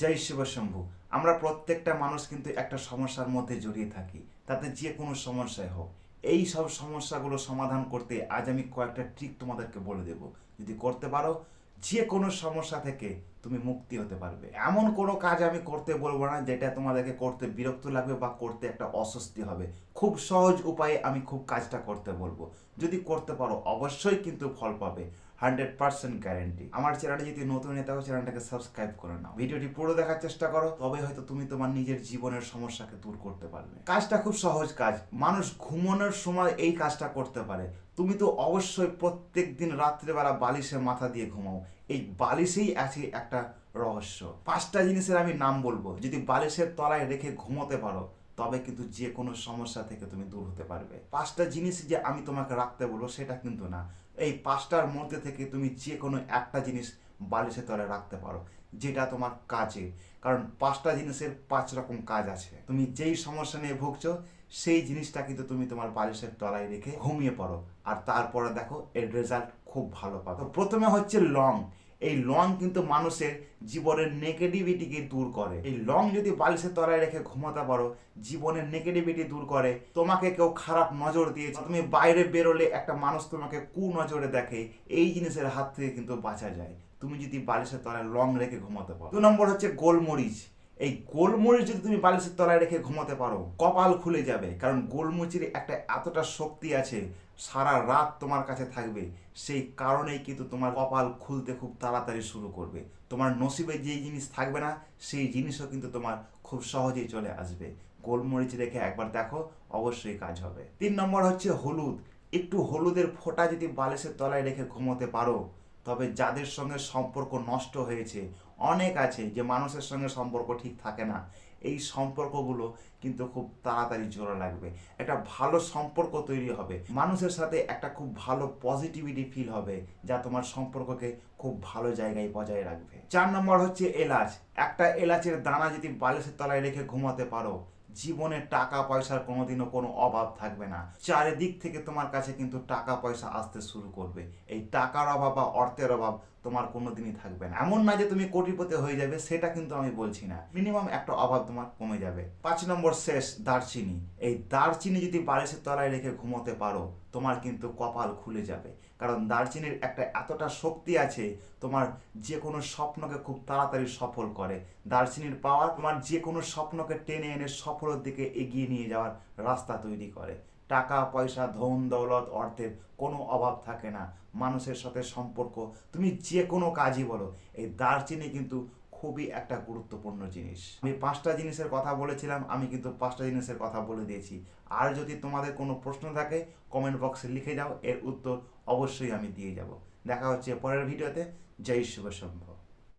জয় শিবশম্ভু আমরা প্রত্যেকটা মানুষ কিন্তু একটা সমস্যার মধ্যে জড়িয়ে থাকি। তাতে যে কোনো সমস্যায় হোক। এই সব সমস্যাগুলো সমাধান করতে আজ আমি কয়েকটা ট্রিক তোমাদেরকে বলে দেব। যদি করতে পারো, যে কোনো সমস্যা থেকে তুমি মুক্তি হতে পারবে। এমন কোনো কাজ আমি করতে বলব না যেটা তোমাদেরকে করতে বিরক্ত লাগবে বা করতে একটা অস্বস্তি হবে। খুব সহজ উপায়ে আমি খুব কাজটা করতে বলব। যদি করতে পারো, অবশ্যই কিন্তু ফল পাবে। হান্ড্রেড পার্সেন্ট গ্যারেন্টি আমার চ্যানেলে যদি নতুন হয়ে থাকো, চ্যানেলটাকে সাবস্ক্রাইব করে নাও। ভিডিওটি পুরো দেখার চেষ্টা করো, তবে হয়তো তুমি তোমার নিজের জীবনের সমস্যাকে দূর করতে পারবে। কাজটা খুব সহজ কাজ। মানুষ ঘুমানোর সময় এই কাজটা করতে পারে। তুমি তো অবশ্যই প্রত্যেক দিন রাত্রেবেলা বালিশে মাথা দিয়ে ঘুমাও। এই বালিশেই আছে একটা রহস্য। পাঁচটা জিনিসের আমি নাম বলব। যদি বালিশের তলায় রেখে ঘুমোতে পারো, তবে কিন্তু যে কোনো সমস্যা থেকে তুমি দূর হতে পারবে। পাঁচটা জিনিস যে আমি তোমাকে রাখতে বলব, সেটা কিন্তু না। এই পাঁচটার মধ্যে থেকে তুমি যে কোনো একটা জিনিস বালিশের তলে রাখতে পারো, যেটা তোমার কাজে। কারণ পাঁচটা জিনিসের পাঁচ রকম কাজ আছে। তুমি যেই সমস্যা নিয়ে ভুগছো, সেই জিনিসটা কিন্তু তুমি তোমার বালিশের তলায় রেখে ঘুমিয়ে পড়ো। আর তারপরে দেখো, এর রেজাল্ট খুব ভালো পাবে। প্রথমে হচ্ছে লং এই লং কিন্তু মানুষের জীবনের নেগেটিভিটিকে দূর করে। এই লং যদি বালিশের তলায় রেখে ঘুমাতে পারো, জীবনের নেগেটিভিটি দূর করে। তোমাকে কেউ খারাপ নজর দিয়েছে, তুমি বাইরে বেরোলে একটা মানুষ তোমাকে কু নজরে দেখে, এই জিনিসের হাত থেকে কিন্তু বাঁচা যায়। তুমি যদি বালিশের তলায় লং রেখে ঘুমাতে পারো। দু নম্বর হচ্ছে গোলমরিচ। এই গোলমরিচ যদি তুমি বালিশের তলায় রেখে ঘুমাতে পারো, কপাল খুলে যাবে। কারণ গোলমরিচের একটা এতটা শক্তি আছে, সারা রাত তোমার কাছে থাকবে। সেই কারণেই কিন্তু তোমার কপাল খুলতে খুব তাড়াতাড়ি শুরু করবে। তোমার নসিবে যেই জিনিস থাকবে না, সেই জিনিসও কিন্তু তোমার খুব সহজেই চলে আসবে। গোলমরিচ রেখে একবার দেখো, অবশ্যই কাজ হবে। তিন নম্বর হচ্ছে হলুদ। একটু হলুদের ফোঁটা যদি বালিশের তলায় রেখে ঘুমোতে পারো, তবে যাদের সঙ্গে সম্পর্ক নষ্ট হয়েছে অনেক আছে যে মানুষের সঙ্গে সম্পর্ক ঠিক থাকে না। এই সম্পর্কগুলো কিন্তু খুব তাড়াতাড়ি জোড়া লাগবে। একটা ভালো সম্পর্ক তৈরি হবে। মানুষের সাথে একটা খুব ভালো পজিটিভিটি ফিল হবে, যা তোমার সম্পর্ককে খুব ভালো জায়গায় বজায় রাখবে। চার নম্বর হচ্ছে এলাচ। একটা এলাচের দানা যদি বালিশের তলায় রেখে ঘুমাতে পারো, জীবনে টাকা পয়সার কোনোদিনও কোনো অভাব থাকবে না। চারিদিক থেকে তোমার কাছে কিন্তু টাকা পয়সা আসতে শুরু করবে। এই টাকার অভাব বা অর্থের অভাব তোমার কোনোদিনই থাকবে না। এমন না যে তুমি কোটিপতি হয়ে যাবে, সেটা কিন্তু আমি বলছি না। মিনিমাম একটা অভাব তোমার কমে যাবে। পাঁচ নম্বর শেষ, দারচিনি। এই দারচিনি যদি বালিশের তলায় রেখে ঘুমোতে পারো, তোমার কিন্তু কপাল খুলে যাবে। কারণ দারচিনির একটা এতটা শক্তি আছে, তোমার যে কোনো স্বপ্নকে খুব তাড়াতাড়ি সফল করে। দারচিনির পাওয়ার তোমার যে কোনো স্বপ্নকে টেনে এনে সফলের দিকে এগিয়ে নিয়ে যাওয়ার রাস্তা তৈরি করে। টাকা, পয়সা, ধন, দৌলত, অর্থের কোনো অভাব থাকে না। মানুষের সাথে সম্পর্ক, তুমি যে কোনো কাজই বলো, এই দারচিনি কিন্তু খুবই একটা গুরুত্বপূর্ণ জিনিস। আমি পাঁচটা জিনিসের কথা বলেছিলাম, আমি কিন্তু পাঁচটা জিনিসের কথা বলে দিয়েছি। আর যদি তোমাদের কোনো প্রশ্ন থাকে কমেন্ট বক্সে লিখে যাও, এর উত্তর অবশ্যই আমি দিয়ে যাব। দেখা হচ্ছে পরের ভিডিওতে, জয় শুভ সম্ভব